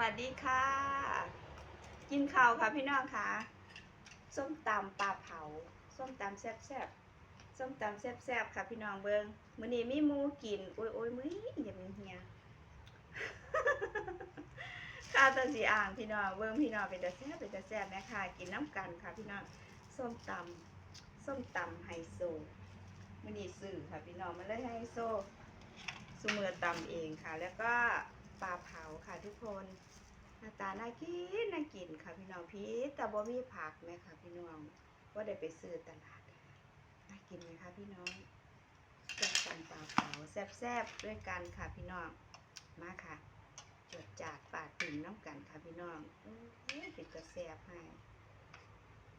วัสดีค่ะ กินข้าวค่ะพี่น้องค่ะ ส้มตำปลาเผา ส้มตำแซ่บๆ ส้มตำแซ่บๆค่ะพี่น้องเบิงมื้อนี้มีหมูกิน โอ้ยโอ้ยมื้ออย่ามีเฮียข้าวตาสีอ่างพี่น้องเบิงพี่น้องเป็นตาแซ่บเป็นตาแซ่บแม่ค่ะกินน้ำกันค่ะพี่น้องส้มตำส้มตำไฮโซมื้อนี้ซื้อค่ะพี่น้องมันเลยไฮโซสุมือตำเองค่ะ แล้วก็ ปลาเผาค่ะทุกคนหน้าตาน่ากินน่ากินค่ะพี่น้องพี่แต่บ่มีผักไหมค่ะพี่น้องว่าได้ไปซื้อตลาดน่ากินไหมคะพี่น้องแซ่บปลาเผาแซ่บๆด้วยกันค่ะพี่น้องมาค่ะจดจากปากติ่มน้ำกันค่ะพี่น้องโอ้ยเป็นกระแซบให้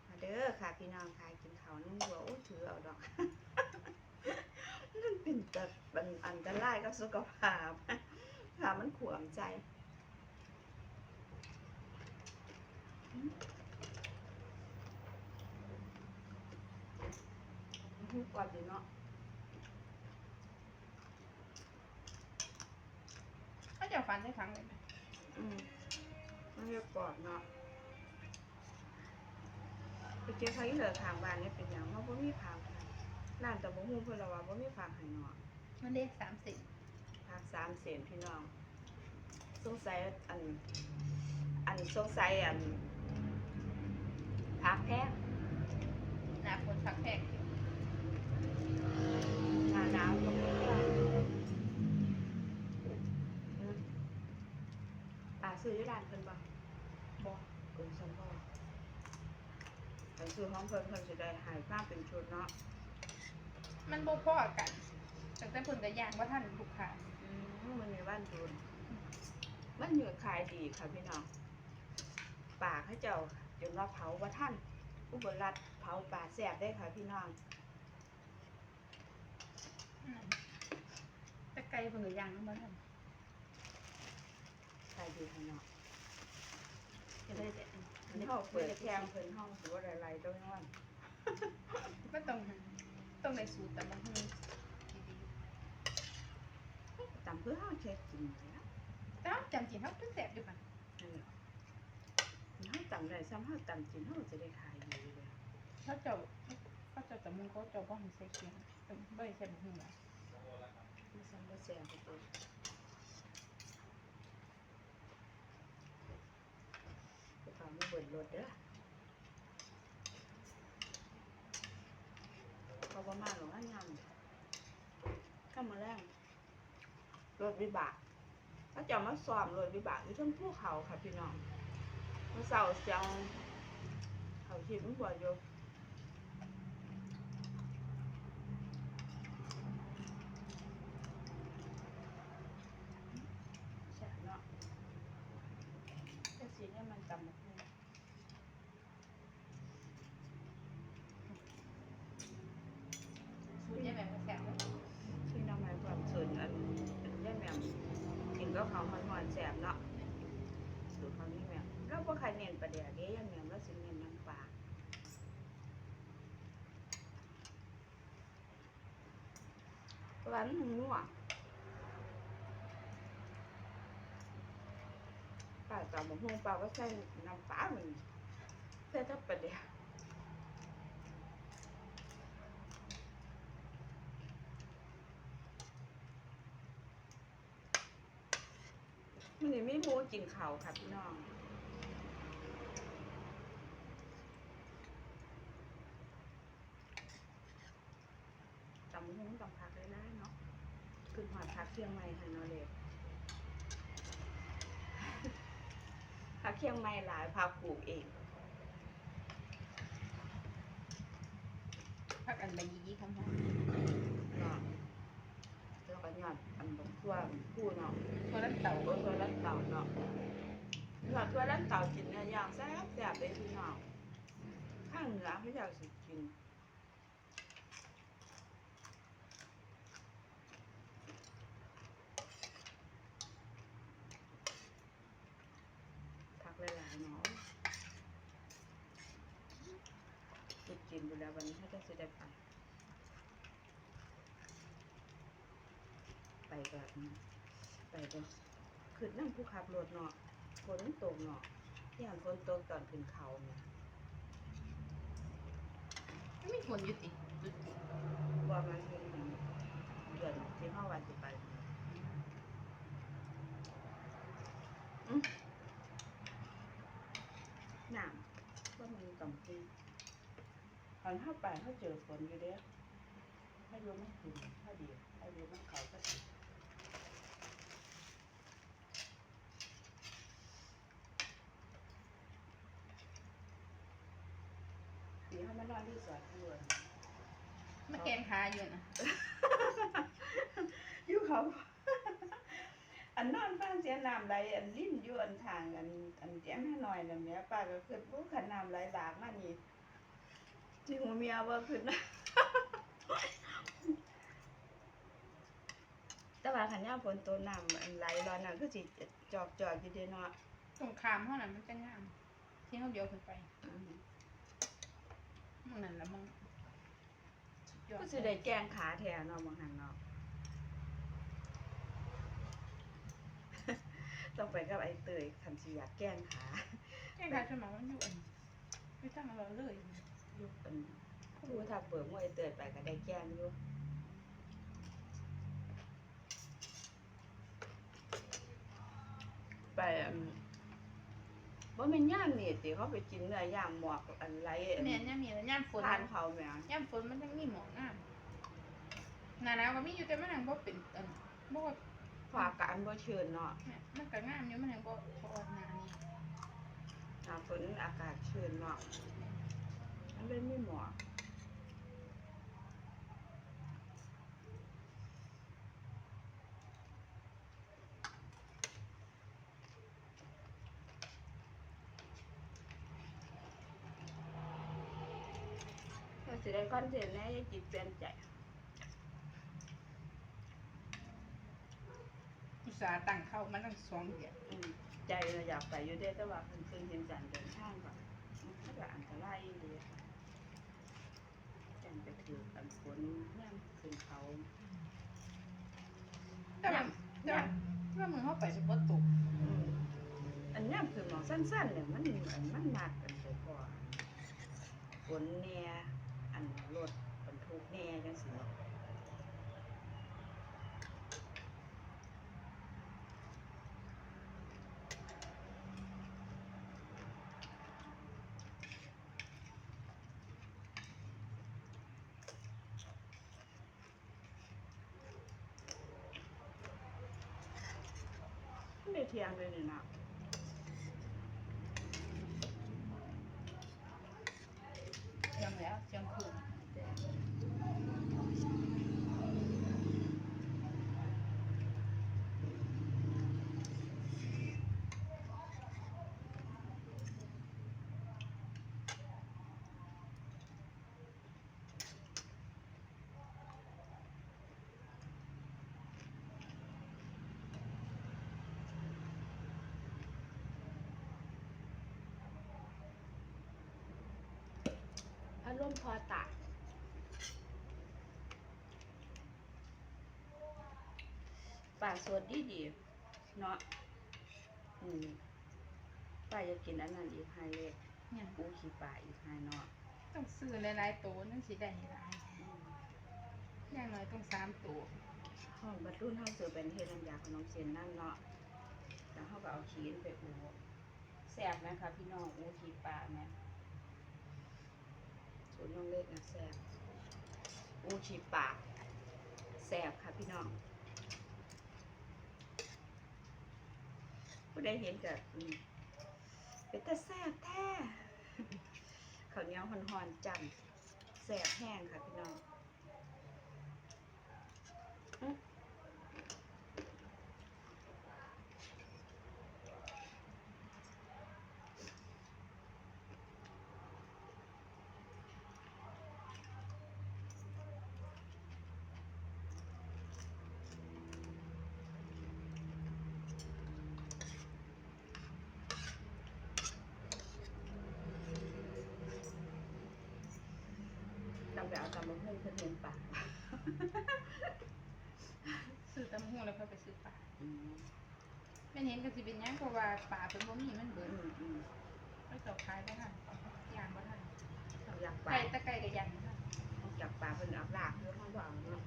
มาเด้อค่ะพี่น้องค่ะกินข้านุ่งหัวโอ้ยถือเอาดอกมันเป็นแต่มันอันตรายกับสุขภาพ ค่ะมันขวมใจอืมมันกว่าดีเนาะถ้าจะฟันได้ครั้งเลยไหมอืมมันจะกรอบเนาะไปเจอใครเหลือทางบ้านเนี่ยเป็นอย่างว่าบ่มีผักค่ะร้านแต่บ่ฮู้เพิ่นละว่าบ่มีผักให้เนาะมันได้สามสิบ ผักสามเศษพี่น้อง สงสัยอัน อันสงสัยอันผักแท้หนาฝนผักแพงอยู่หน้าหนาวก็ไม่ได้อืมอ่าซื้ออยี่ร้านเพิ่นบ่บอกเออฉันบ่อันซื้อของเพิ่นเพิ่นสิได้ใหายมาเป็นชุดเนาะมันบ่พอกันตั้งแต่เพิ่นก็ย่างว่าท่านลูกค้าอืมมันมี บ้านจูนมันอยู่ขายดีค่ะพี่น้องป่าเขาเจ้าจนว่าเผาว่าท่านอุบลรัตน์เผาป่าแซ่บได้ค่ะพี่น้องอืมแต่ไกลเพิ่นก็ย่างมาท่านขายดีค่ะเนาะจะได้แต่อันนี้เขาเปิดแคมเพิ่นห้องถือว่าอะไรๆต้องนอนมันต้องต้องในสูตรแต่มันดีตำเพื่อห้องเช็คกินแล้วๆแต่จำจริงเขาเป็นแสบอยู่ป่ะนั่นแหละห้องตำได้ซ้ำห้องตำกินห้องจะได้ขายดีเลยเขาเจ้าเขาเจ้าแต่มึงเขาเจ้าบ่ให้ใส่เคียงแต่บ่ให้ใส่บุกหัวไม่ซ้ำก็แซ่บไปตัวไปฟังไม่เบิดรถเด้อเขาประมาณหรอกงานข้ามมาแรง รถวิบากเขาจะมาซ้อมรถวิบากอยู่ทั้งภูเขาค่ะพี่น้องมาเสาเสียงเขาชิมหัวอยู่ใช่เนาะแต่สีเนี่ยมันจำไม่ได้ สูตรยังไงมันแสบเลย ที่น้ำมันความสนอันอันนี้แม่ม กินก็เขามันหอนแสบเนาะสูตรเขานี่แม่มเราก็ใครเน้นประเดี๋ยวนี้ยังแม่มแล้วสิเน้นน้ำปลาหวานหนัวปลาต่อมะฮุงปลาก็ใส่น้ำปลาเหมือนใส่ทับประ เดี๋ยวมันนี่ไม่มูกินเขาค่ะพี่น้องตำหุ้งตำผักได้เนาะขึ้นหอดผักเคียงใหม่ค่ะเนาะเด็กผักเคียงใหม่หลายผักปลูกเองพักอันใบยี่ยี่คำนั้าะแล้ว ก็ยอดอันบกทั่วผู้เนาะตัวนั้นเต่าโอ้ทั่วลันเต่าเนาะยอดทั่วลันเต่ากินเนื้อย่างแซ่บแซ่บเลยพี่น้องข้างเหนือเขาอยากสิกินผักหลายๆเนาะกินกินไปแล้ววันนี้ถ้าจะสิได้ไป ไปแบบนี้ไปก็คือนั่งผู้ขับรถเนาะฝนตกเนาะที่หันฝนตกตอนขึ้นเขาเนี่ยไม่มีฝนอยู่ติจุดว่ามันเป็นเดือนที่ห้าวันสิไปอืมหนามว่ามันต่ำจริงตอนเข้าไปเขาเจอฝนอยู่เด้อถ้ายุไม่ถึงถ้าดีถ้ายุมันเขาก็ถึงปีเขามาน อนที่สวนที่วนมาแกงขาอยู่นะอยู่เขา อันนอนฟังเสียงน้ำไหลอันลิ้นอยู่อันทางอันอันเสียงให้หน่อยน่ะแม่ป้าก็คือผู้ขันน้ำไหลหลากมานี่จริงว่าเมียว่าขึ้นนะแต่ว่าขันยามฝนตกน้ำอันไหลร้อนน่ะก็สิจอกจอกอยู่เด้เนาะตรงขามเท่านั้นมันจะงามที่เขาเดียวขึ้นไปอื มมันนั่นละมันสุดยอดก็สิได้แกงขาแทนเนาะบางหันเนาะต้องไปกับไอ้เตยคันสิอยากแกงขาแกงขาสมองมันอยู่อันไม่ตั้งเราเลยอยู่เป็นผู้ถ้าเปิดมวยเตือนไปก็ได้แกล้งอยู่ไป อันว่ามันย่างนี่ติเขาไปกินเนื้อย่างหมอกอันไรอันเนี่ยย่ามีแล้วย่ามฝนทานเขาแหม่ย่ามฝนมันจะมีหมอกงามหนาหนาวก็มีอยู่แต่มันยังบ่เป็นอันบ่ว่าฝากการบ่เชิญเนาะเนี่ยมันก็งามอยู่มันยังบ่บ่ออกหนานี่หน้าฝนอากาศเชิญเนาะมันเลยไม่หมอก สิได้คอนเทนต์แหน่อย่าจิตเปลี่ยนใจอุตส่าห์ตั้งเข้ามาตั้งสองเดือนอืมใจเราอยากไปอยู่เด้แต่ว่าเพิ่นเพิ่งเห็นจันเดินทางก่อนมันก็อันตรายดีค่ะจันไปถืออันฝนย่ำขึ้นเขาแต่ว่าแต่ว่าแต่ว่ามือเขาไปสปอตตกอืมอันย่ำขึ้นหมองสั้นๆเนี่ยมันอันมันหนักกันไปกว่าฝนแหน่ อันรถบรรทุกแน่จังสิเนาะไม่เที่ยงเลยนี่นะเทียงแล้วเทียงคื นพัดลมพอตากป่าสดดีดีๆเนาะอืมป้าจะกินอันนั้นอีกไฮเล็กเนี่ยอูขี้ป่าอีกไฮเนาะต้องซื้อหลายๆตัวนั่นสิได้หลายอืมอย่างน้อยต้องสามตัวห้องบัดรุ่นห้องซื้อเป็นเฮ็ดน้ำยาขนมเส้นนั่นเนาะแล้วเขาก็เอาขี้นไปอูแซ่บไหมคะพี่น้องอูขี้ป่าไหม สูตรน้องเล็กนะแซ่บอูชีปากแซ่บค่ะพี่น้องผู้ใดเห็นกับเป็นตาแซ่บแท้ข้าวเหนียวหอนๆจังแซ่บแห้งค่ะพี่น้อง ต้องไปเอาตำมะฮุ่งเพื่อเลี้ยงปลาซื้อตำหูแล้วก็ไปซื้อปลาอืมเป็นเห็นก็สิเป็นหยังเพราะว่าป่าเพิ่นบ่มีมันเบิดอืมอืมมันตกขายบ่ทันย่างบ่ทันเอาอยากปลาไก่ตะไก่ก็ย่างบ่ทันเอาจากปลาเพิ่นเอาลากเพื่อเขาบอกเนาะ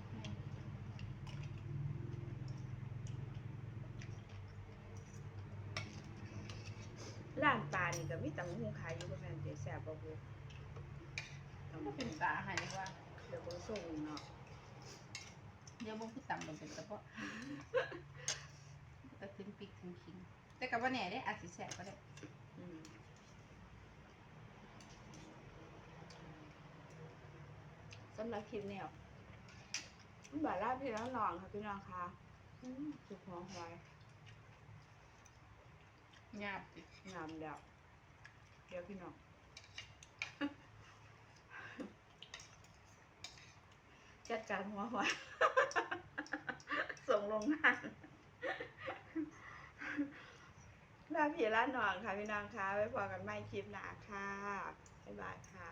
ร้านปลานี่ก็มีตำหูขายอยู่ประมาณเจ็ดแสบบ่บุตำ ก็หูเป็นตาหายว่า เดี๋ยวบ่ส่งเนาะเดี๋ยวบ่คือตำลงเป็นกระเพาะแต่ถึงปีกถึงขิงแต่ก็บ่แน่เด้อาจสิแซ่บก็ได้อืมสำหรับคลิปเนี่ยมันบาลาพี่น้องน้องค่ะพี่น้องค่ะอืมสุดหอมหวายหยาบสิงามแล้วเดี๋ยวพี่น้อง จัดการหัวหัวส่งลงงานลาพี่ลานหนองค่ะพี่น้องค่ะไว้พอกันใหม่คลิปหนาค่ะ บ๊ายบายค่ะ